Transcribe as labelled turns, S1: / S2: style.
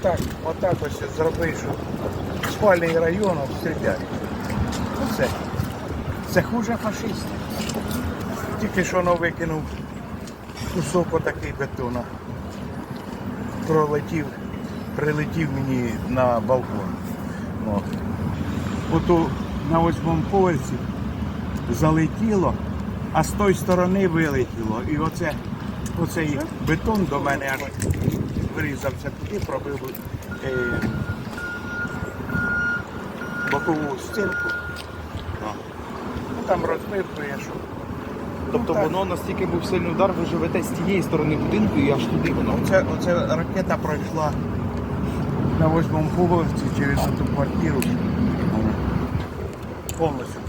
S1: отак, отак ось зроби, що спальний район стріляють. Оце. Це хуже фашистів. Тільки що воно викинув кусок отакий бетона. Пролетів, прилетів мені на балкон. От. Ото на восьмому поверсі залетіло, а з тої сторони вилетіло. І оце, оцей бетон до мене аж врізався туди, пробив е, бокову стінку. Ну, Там розбивкою, що.
S2: Тобто
S1: так.
S2: воно настільки був сильний удар, ви живете з тієї сторони будинку і аж туди воно.
S1: Оце, оце ракета пройшла на восьмому поверсі через ту квартиру. Повністю.